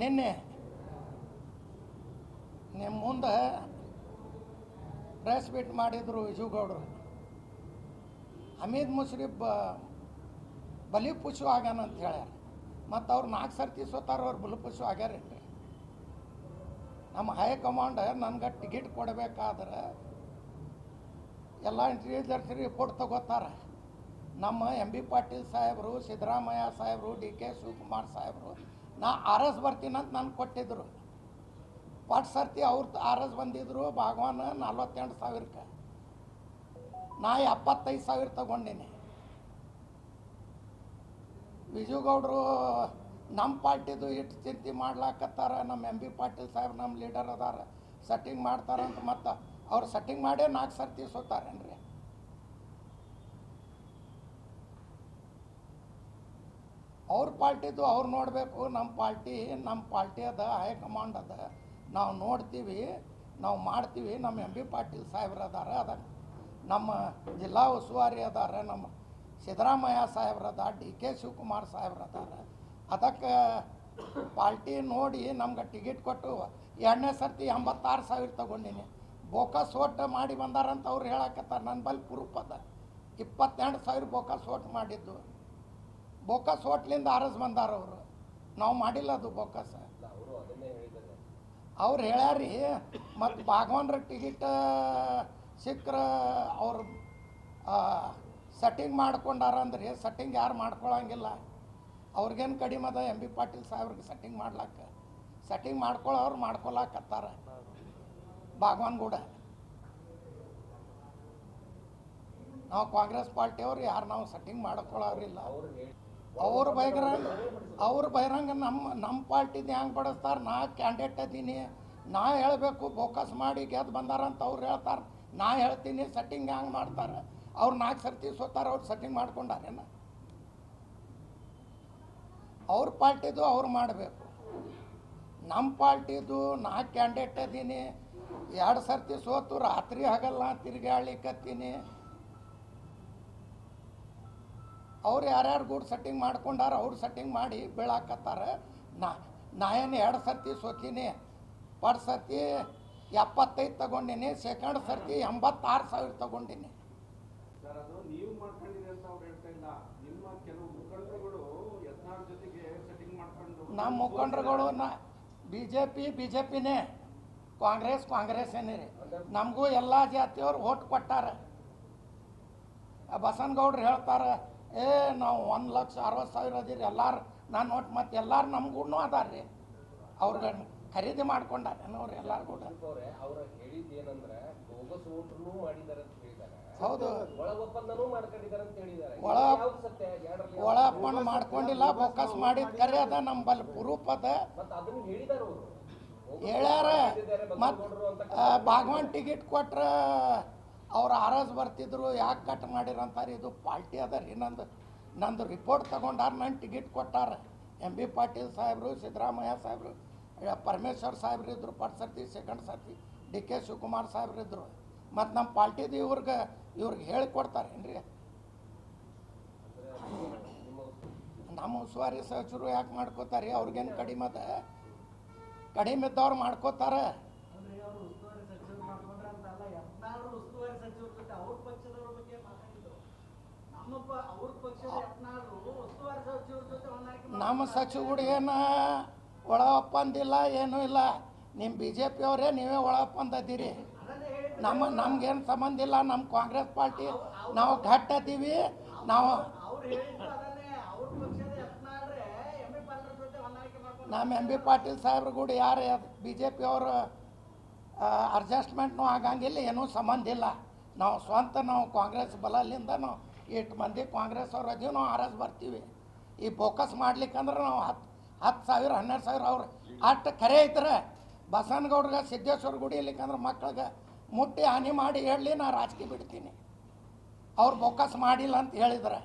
ನಿನ್ನೆ. ನಿಮ್ಮ ಮುಂದೆ ಪ್ರೆಸ್ ಮೀಟ್ ಮಾಡಿದರು ವಿಜುಗೌಡರು ಹಮೀದ್ ಮುಷ್ರಿಫ್ ಬಲಿ ಪುಷು ಆಗ್ಯಾನ ಅಂತ ಹೇಳ್ಯಾರ. ಮತ್ತು ಅವ್ರು ನಾಲ್ಕು ಸರ್ತಿ ಸೋತಾರ, ಅವ್ರು ಬಲಿ ಪುಷು ಆಗ್ಯಾರೇನ್ರಿ? ನಮ್ಮ ಹೈಕಮಾಂಡ್ ನನ್ಗೆ ಟಿಕೆಟ್ ಕೊಡಬೇಕಾದ್ರೆ ಎಲ್ಲ ಇಂಟೆಲಿಜೆನ್ಸ್ ರಿಪೋರ್ಟ್ ತಗೋತಾರೆ. ನಮ್ಮ ಎಂ ಬಿ ಪಾಟೀಲ್ ಸಾಹೇಬರು, ಸಿದ್ದರಾಮಯ್ಯ ಸಾಹೇಬರು, ಡಿ ಕೆ ಶಿವಕುಮಾರ್ ಸಾಹೇಬರು ನಾ ಆರ್ ಎಸ್ ಬರ್ತೀನಂತ ನನಗೆ ಕೊಟ್ಟಿದ್ರು. ಪಟ್ ಸರ್ತಿ ಅವ್ರ ಆರ್ ಎಸ್ ಬಂದಿದ್ರು, ಭಾಗವಾನ ನಲ್ವತ್ತೆಂಟು ಸಾವಿರಕ್ಕೆ ನಾ ಎಪ್ಪತ್ತೈದು ಸಾವಿರ ತಗೊಂಡಿನಿ. ವಿಜುಗೌಡರು ನಮ್ಮ ಪಾರ್ಟಿದು ಇಟ್ಟು ಚಿಂತೆ ಮಾಡ್ಲಾಕತ್ತಾರ ನಮ್ಮ ಎಂ ಬಿ ಪಾಟೀಲ್ ಸಾಹೇಬ್ ನಮ್ಮ ಲೀಡರ್ ಅದಾರ, ಸೆಟ್ಟಿಂಗ್ ಮಾಡ್ತಾರಂತ ಮತ್ತು ಅವ್ರು ಸೆಟ್ಟಿಂಗ್ ಮಾಡೇ ನಾಲ್ಕು ಸರ್ತಿ ಸೋತಾರೇನ್ರಿ? ಅವ್ರ ಪಾರ್ಟಿದು ಅವ್ರು ನೋಡಬೇಕು, ನಮ್ಮ ಪಾರ್ಟಿ ನಮ್ಮ ಪಾರ್ಟಿ ಅದ ಹೈಕಮಾಂಡ್ ಅದ. ನಾವು ನೋಡ್ತೀವಿ, ನಾವು ಮಾಡ್ತೀವಿ ನಮ್ಮ ಎಂ ಬಿ ಪಾಟೀಲ್ ಸಾಹೇಬ್ರು ಅದಾರ ಅದ ನಮ್ಮ ಜಿಲ್ಲಾ ಉಸ್ತುವಾರಿ ಅದಾರ, ನಮ್ಮ ಸಿದ್ದರಾಮಯ್ಯ ಸಾಹೇಬ್ರು ಅದ ಡಿ ಕೆ ಶಿವಕುಮಾರ್ ಸಾಹೇಬ್ರು ಅದಾರ. ಅದಕ್ಕೆ ಪಾರ್ಟಿ ನೋಡಿ ನಮ್ಗೆ ಟಿಕೆಟ್ ಕೊಟ್ಟು ಎರಡನೇ ಸರ್ತಿ ಎಂಬತ್ತಾರು ಸಾವಿರ ತಗೊಂಡಿನಿ. ಬೋಕಸ್ ಓಟ್ ಮಾಡಿ ಬಂದಾರಂತ ಅವ್ರು ಹೇಳಕತ್ತಾರ ನನ್ನ ಬಳಿ ಪ್ರೂಫ್ ಅದ. ಇಪ್ಪತ್ತೆರಡು ಸಾವಿರ ಬೋಕಸ್ ಓಟ್ ಮಾಡಿದ್ದು. ಬೋಕಸ್ ಹೋಟ್ಲಿಂದ ಆರಸ್ ಬಂದಾರ ಅವರು. ನಾವು ಮಾಡಿಲ್ಲ ಅದು ಬೋಕಸ್. ಅವರು ಹೇಳ್ಯಾರಿ ಮತ್ತು ಭಾಗವನ್ರ ಟಿಕೆಟ್ ಸಿಕ್ಕ್ರ ಅವ್ರು ಸೆಟ್ಟಿಂಗ್ ಮಾಡ್ಕೊಂಡಾರ ಅಂದ್ರೆ ಸೆಟ್ಟಿಂಗ್ ಯಾರು ಮಾಡ್ಕೊಳಂಗಿಲ್ಲ. ಅವ್ರಿಗೇನು ಕಡಿಮೆ ಅದ ಎಂ ಬಿ ಪಾಟೀಲ್ ಸಾಹೇಬ್ರಿಗೆ ಸೆಟ್ಟಿಂಗ್ ಮಾಡ್ಲಾಕ. ಸೆಟ್ಟಿಂಗ್ ಮಾಡ್ಕೊಳ್ಳೋರು ಮಾಡ್ಕೊಳಕತ್ತಾರ. ಭಾಗವಾನ್ ಕೂಡ ನಾವು ಕಾಂಗ್ರೆಸ್ ಪಾರ್ಟಿಯವ್ರು ಯಾರು ನಾವು ಸೆಟ್ಟಿಂಗ್ ಮಾಡ್ಕೊಳ್ಳೋರಿಲ್ಲ ಅವ್ರು ಹೇಳಿ ಅವ್ರ ಬಹಿರಂಗ ನಮ್ಮ ನಮ್ಮ ಪಾರ್ಟಿದು ಹೆಂಗೆ ಬಡಿಸ್ತಾರೆ? ನಾ ಕ್ಯಾಂಡಿಡೇಟ್ ಅದೀನಿ. ನಾ ಹೇಳಬೇಕು ಫೋಕಸ್ ಮಾಡಿ ಗೆದ್ದು ಬಂದಾರಂತ ಅವ್ರು ಹೇಳ್ತಾರೆ. ನಾ ಹೇಳ್ತೀನಿ ಸೆಟ್ಟಿಂಗ್ ಹ್ಯಾಂಗೆ ಮಾಡ್ತಾರೆ? ಅವ್ರು ನಾಲ್ಕು ಸರ್ತಿ ಸೋತಾರೆ, ಅವ್ರು ಸೆಟ್ಟಿಂಗ್ ಮಾಡ್ಕೊಂಡಾರೇನ? ಅವ್ರ ಪಾರ್ಟಿದು ಅವ್ರು ಮಾಡಬೇಕು. ನಮ್ಮ ಪಾರ್ಟಿದು ನಾ ಕ್ಯಾಂಡಿಡೇಟ್ ಅದೀನಿ. ಎರಡು ಸರ್ತಿ ಸೋತು, ರಾತ್ರಿ ಹಗಲ್ಲ ತಿರುಗಾಡ್ಲಿಕ್ಕತ್ತೀನಿ ಅವ್ರು ಯಾರ್ಯಾರು ಗೂಡ್ ಸೆಟ್ಟಿಂಗ್ ಮಾಡ್ಕೊಂಡಾರ ಅವ್ರು ಸೆಟ್ಟಿಂಗ್ ಮಾಡಿ ಬೀಳಾಕತ್ತಾರ. ನಾ ನಾ ಏನು ಎರಡು ಸರ್ತಿ ಸೋತೀನಿ ಪರ್ ಸರ್ತಿ ಎಪ್ಪತ್ತೈದು ತಗೊಂಡಿನಿ ಸೆಕೆಂಡ್ ಸರ್ತಿ ಎಂಬತ್ತಾರು ಸಾವಿರ ತಗೊಂಡಿನಿ. ನಿಮ್ಮ ಮುಖಂಡರುಗಳು ನಾ B J P B J ಪಿನೇ Congress Congress ಏನೇ ರೀ ನಮಗೂ ಎಲ್ಲ ಜಾತಿಯವ್ರು ಓಟ್ ಕೊಟ್ಟಾರ. ಬಸನಗೌಡ್ರು ಹೇಳ್ತಾರೆ ಏ ನಾವು ಒಂದು ಲಕ್ಷ ಅರವತ್ತು ಸಾವಿರ ಅದೀರಿ ಎಲ್ಲಾರು ನಾನು ಒಟ್ಟು ಮತ್ತೆ ಎಲ್ಲಾರು ನಮಗೂ ಅದಾರ ರೀ ಅವ್ರಿಗೆ ಖರೀದಿ ಮಾಡ್ಕೊಂಡಾರೆ ಅವ್ರು ಎಲ್ಲರೂ ಕೂಡ ಅವ್ರು ಅವ್ರ ಹೇಳಿದ್ ಏನಂದ್ರೆ ಬೋಗಸ್ ಓಟ್ರು ಮಾಡಿದ್ದಾರೆ ಅಂತ ಹೇಳಿದ್ದಾರೆ ಹೌದು. ಒಳ ಒಪ್ಪಂದನೂ ಮಾಡ್ಕೊಂಡಿದ್ದಾರೆ ಅಂತ ಹೇಳಿದ್ದಾರೆ ಒಳ ಒಪ್ಪಂದ ಮಾಡ್ಕೊಂಡಿಲ್ಲ ಫೋಕಸ್ ಮಾಡಿದ ಕರೆ ಅದ ನಂಬಲ್ಲಿ ಪ್ರೂಫ್ ಅದ. ಮತ್ತೆ ಅದನ್ನ ಹೇಳಿದಾರೆ ಅವರು. ಹೇಳ್ಯಾರ. ಮತ್ತು ಭಾಗವಾನ್ ಟಿಕೆಟ್ ಕೊಟ್ರೆ ಅವ್ರು ಆರಸ್ ಬರ್ತಿದ್ರು, ಯಾಕೆ ಕಟ್ ಮಾಡಿರಂತಾರೆ, ಇದು ಪಾರ್ಟಿ ಅದ ರೀ. ನಂದು ನಂದು ರಿಪೋರ್ಟ್ ತಗೊಂಡಾರ ನನ್ನ ಟಿಕೆಟ್ ಕೊಟ್ಟಾರ. ಎಂ ಬಿ ಪಾಟೀಲ್ ಸಾಹೇಬರು, ಸಿದ್ದರಾಮಯ್ಯ ಸಾಹೇಬರು ಪರಮೇಶ್ವರ್ ಸಾಹೇಬ್ರು ಇದ್ರು ಫಸ್ಟ್ ಸರ್ತಿ ಸೆಕೆಂಡ್ ಸರ್ತಿ, ಡಿ ಕೆ ಶಿವಕುಮಾರ್ ಸಾಹೇಬ್ರು ಇದ್ರು. ಮತ್ತು ನಮ್ಮ ಪಾರ್ಟಿದು ಇವ್ರಿಗೆ ಇವ್ರಿಗೆ ಹೇಳಿಕೊಡ್ತಾರೇನ್ರಿ ನಮ್ಮ ಉಸ್ತುವಾರಿ ಸಚಿವರು ಯಾಕೆ ಮಾಡ್ಕೋತಾರೆ? ಅವ್ರಿಗೇನು ಕಡಿಮೆ ಅದ? ಕಡಿಮೆ ಇದ್ದವ್ರು ಮಾಡ್ಕೋತಾರೆ? ಅವರು ಪಕ್ಷದವ್ರ ಬಗ್ಗೆ ಮಾತಾಡಿದ್ರು ನಮ್ಮ ಪ- ಅವ್ರ ಪಕ್ಷದ ಯತ್ನಾಳ್ರು ಉಸ್ತುವಾರಿ ಸಚಿವರ ಜೊತೆ ಹೊಂದಾಣಿಕೆ ನಮ್ಮ ಸಚಿವರು ಏನು ಒಳ ಒಪ್ಪಂದಿಲ್ಲ ಏನೂ ಇಲ್ಲ. ನಿಮ್ಮ ಬಿ ಜೆ ಪಿಯವರೇ ನೀವೇ ಒಳಪ್ಪ ಹೇಳಿ ನಮ್ಮ ನಮ್ಗೇನು ಸಂಬಂಧ ಇಲ್ಲ ನಮ್ಮ ಕಾಂಗ್ರೆಸ್ ಪಾರ್ಟಿ ನಾವು ಘಟ್ಟ ಅದೀವಿ. ನಾವು ನಮ್ಮ ಎಂ ಬಿ ಪಾಟೀಲ್ ಸಾಹೇಬ್ರ ಕೂಡ ಯಾರು ಬಿ ಜೆ ಪಿಯವರು ಅಡ್ಜಸ್ಟ್ಮೆಂಟ್ನೂ ಆಗಂಗಿಲ್ಲ ಏನೂ ಸಂಬಂಧ ಇಲ್ಲ. ನಾವು ಸ್ವಂತ ನಾವು ಕಾಂಗ್ರೆಸ್ ಬಲದಿಂದ ನಾವು ಎಷ್ಟು ಮಂದಿ ಕಾಂಗ್ರೆಸ್ ಅವ್ರು ಅದೀವಿ ನಾವು ಬರ್ತೀವಿ. ಈ ಫೋಕಸ್ ಮಾಡ್ಲಿಕ್ಕಂದ್ರೆ ನಾವು ಹತ್ತು ಹತ್ತು ಸಾವಿರ, ಹನ್ನೆರಡು ಸಾವಿರ ಅವ್ರು ಅಷ್ಟು ಕರೆ ಐತ್ರೆ ಬಸವನಗೌಡ್ರಿಗೆ, ಸಿದ್ದೇಶ್ವರ ಗುಡಿ ಇಲ್ಲಿಕಂದ್ರೆ ಮಕ್ಳಿಗೆ ಮುಟ್ಟಿ ಹಾನಿ ಮಾಡಿ ಹೇಳಲಿ ನಾ ರಾಜಕೀಯ ಬಿಡ್ತೀನಿ. ಅವ್ರು ಫೋಕಸ್ ಮಾಡಿಲ್ಲ ಅಂತ ಹೇಳಿದ್ರೆ.